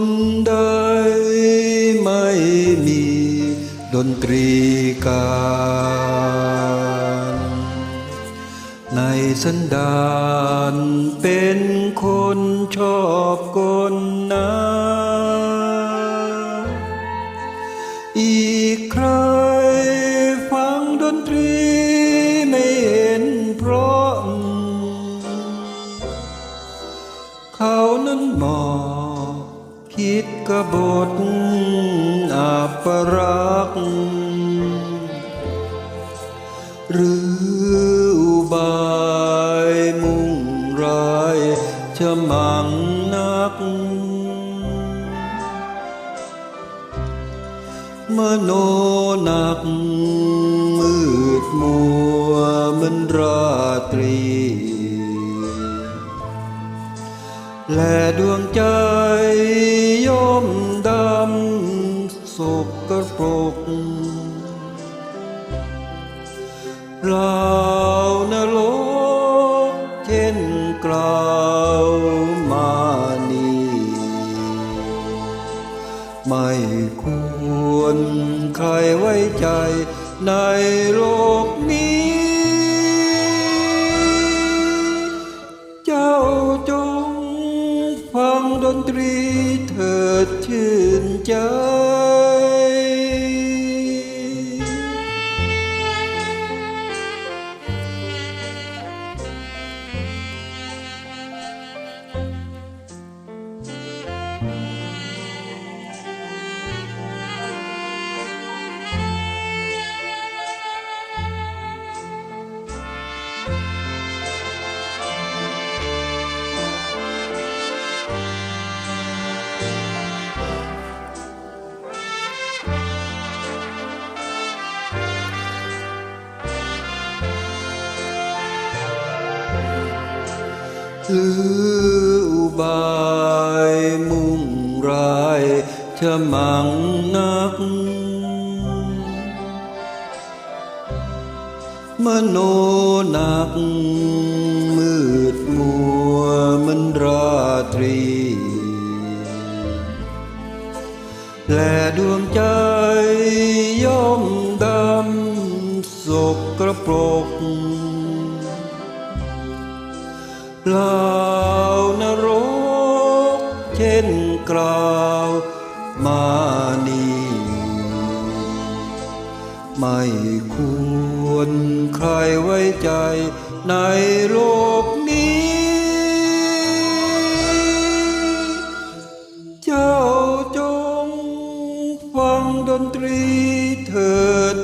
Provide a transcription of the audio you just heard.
นใดไม่มีดนตรีการ ในสันดานเป็นคนชอบกลนะอีกใครฟังดนตรีไม่เห็นเพราะ เขานั้นหมอบ คิดกบฏอัปรักหรืออุบายมุ่งร้ายจะมังนัก มโนหนัก มืดมัวมันราตรี และดวงใจำสกปรกเรานรกเช่นกล่าวมานีไม่ควรใครไว้ใจในโลกนี้ เจ้าจงฟังดนตรีเถิดชื่นใจ หรืออุบายมุ่งร้ายจะมังนัก มโนหนัก มืดมัวมันราตรี และดวงใจย่อมดำสกกระปรกเหล่านรกเช่นกล่าวมานี ไม่ควรใครไว้ใจในโลกนี้ เจ้าจงฟังดนตรีเถิด